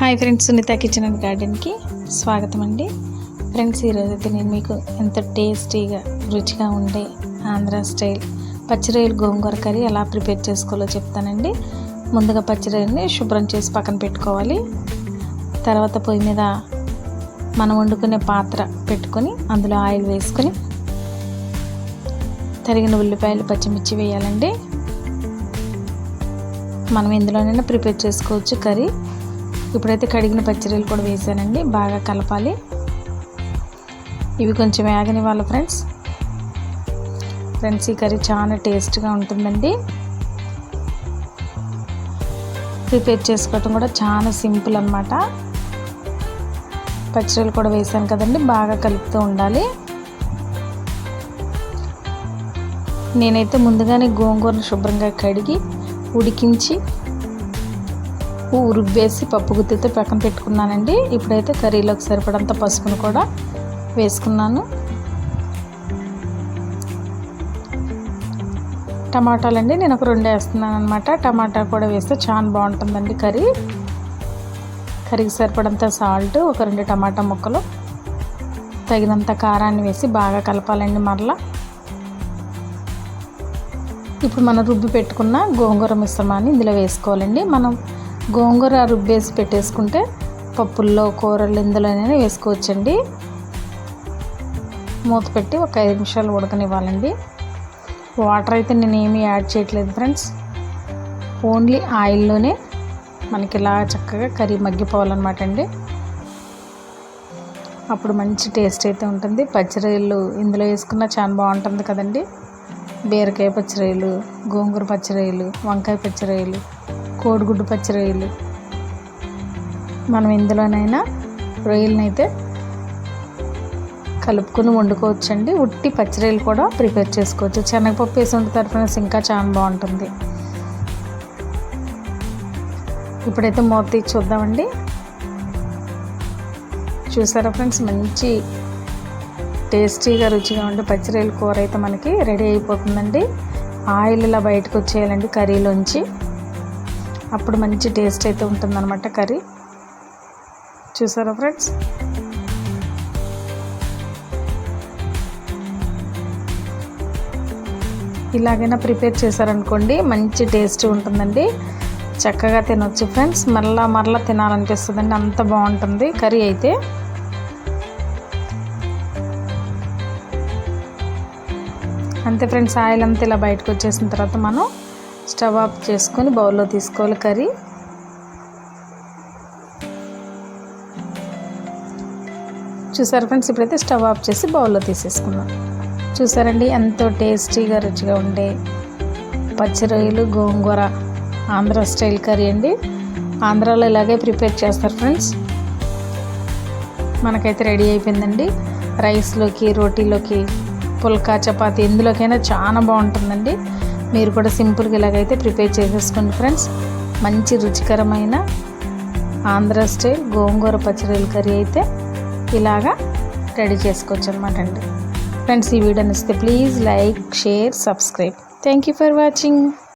Hi friends Sunitha kitchen and గార్డెన్కి స్వాగతం అండి friends ఈరోజు అయితే నేను మీకు ఎంత టేస్టీగా రుచిగా ఉండే ఆంధ్ర స్టైల్ పచ్చిరొయ్యలు గోంగూర కర్రీ ఎలా ప్రిపేర్ చేసుకోవాలో చెప్తానండి. ముందుగా పచ్చిరొయ్యల్ని శుభ్రం చేసి పక్కన పెట్టుకోవాలి. తర్వాత పొయ్యి మీద మనం వండుకునే పాత్ర పెట్టుకొని అందులో ఆయిల్ వేసుకొని తరిగిన ఉల్లిపాయలు పచ్చిమిర్చి వేయాలండి. మనం ఇందులోనైనా ప్రిపేర్ చేసుకోవచ్చు కర్రీ. ఇప్పుడైతే కడిగిన పచ్చిరీలు కూడా వేసానండి బాగా కలపాలి. ఇవి కొంచెం వేగనివ్వాలి ఫ్రెండ్స్. ఫ్రెండ్స్ ఈ కర్రీ చాలా టేస్ట్గా ఉంటుందండి. ప్రిపేర్ చేసుకోవటం కూడా చాలా సింపుల్ అనమాట పచ్చిరీలు కూడా వేసాను కదండి బాగా కలుపుతూ ఉండాలి. నేనైతే ముందుగానే గోంగూరను శుభ్రంగా కడిగి ఉడికించి రుబ్బేసి పప్పు గుత్తితో పక్కన పెట్టుకున్నానండి. ఇప్పుడైతే కర్రీలోకి సరిపడంత పసుపును కూడా వేసుకున్నాను. టమాటాలండి నేను ఒక రెండు వేస్తున్నాను అనమాట టమాటా కూడా వేస్తే చాలా బాగుంటుందండి కర్రీ. కర్రీకి సరిపడంత సాల్ట్ ఒక రెండు టమాటా ముక్కలు. తగినంత కారాన్ని వేసి బాగా కలపాలండి మరలా. ఇప్పుడు మనం రుబ్బి పెట్టుకున్న గోంగూర మిశ్రమాన్ని ఇందులో వేసుకోవాలండి. మనం గోంగూర రుబ్బేసి పెట్టేసుకుంటే పప్పుల్లో కూరలు ఇందులోనే వేసుకోవచ్చండి. మూత పెట్టి ఒక ఐదు నిమిషాలు ఉడకనివ్వాలండి. వాటర్ అయితే నేను ఏమీ యాడ్ చేయట్లేదు ఫ్రెండ్స్. ఓన్లీ ఆయిల్లోనే మనకి ఇలా చక్కగా కర్రీ మగ్గిపోవాలన్నమాట అండి. అప్పుడు మంచి టేస్ట్ అయితే ఉంటుంది. పచ్చిరొయ్యలు ఇందులో వేసుకున్న చాలా బాగుంటుంది కదండి. బీరకాయ పచ్చిరొయ్యలు గోంగూర పచ్చిరొయ్యలు వంకాయ పచ్చిరొయ్యలు కోడిగుడ్డు పచ్చి రొయ్యలు. మనం ఇందులోనైనా రొయ్యలని అయితే కలుపుకొని వండుకోవచ్చండి. ఉట్టి పచ్చిరొయ్యలు కూడా ప్రిపేర్ చేసుకోవచ్చు. శనగపప్పు వేసి వండుతారు ఫ్రెండ్స్ ఇంకా చాలా బాగుంటుంది. ఇప్పుడైతే మూత తీసి చూద్దామండి. చూసారా ఫ్రెండ్స్? మంచి టేస్టీగా రుచిగా ఉండే పచ్చిరొయ్యల కూర అయితే మనకి రెడీ అయిపోతుందండి. ఆయిల్ ఇలా బయటకు వచ్చేయాలండి కర్రీలోంచి. అప్పుడు మంచి టేస్ట్ అయితే ఉంటుందన్నమాట కర్రీ. చూసారా ఫ్రెండ్స్? ఇలాగైనా ప్రిపేర్ చేశారనుకోండి మంచి టేస్ట్ ఉంటుందండి. చక్కగా తినొచ్చు ఫ్రెండ్స్. మరలా మరలా తినాలనిపిస్తుందండి. అంత బాగుంటుంది కర్రీ అయితే. అంతే ఫ్రెండ్స్ ఆయిల్ అంతా ఇలా బయటకు వచ్చేసిన తర్వాత మనం స్టవ్ ఆఫ్ చేసుకొని బౌల్లో తీసుకోవాలి కర్రీ. చూసారు ఫ్రెండ్స్? ఇప్పుడైతే స్టవ్ ఆఫ్ చేసి బౌల్లో తీసేసుకున్నాం చూసారండి? ఎంతో టేస్టీగా రుచిగా ఉండే పచ్చి రొయ్యలు గోంగూర ఆంధ్ర స్టైల్ కర్రీ అండి. ఆంధ్రాలో ఇలాగే ప్రిపేర్ చేస్తారు ఫ్రెండ్స్. మనకైతే రెడీ అయిపోయిందండి. రైస్లోకి రోటీలోకి పుల్కా చపాతి ఎందులోకైనా చాలా బాగుంటుందండి. మీరు కూడా సింపుల్గా ఇలాగైతే ప్రిపేర్ చేసేసుకోండి ఫ్రెండ్స్. మంచి రుచికరమైన ఆంధ్ర స్టైల్ గోంగూర పచ్చడిల కర్రీ అయితే ఇలాగా రెడీ చేసుకోవచ్చు అనమాట అండి. ఫ్రెండ్స్ ఈ వీడియో నచ్చితే please like share subscribe. Thank you for watching.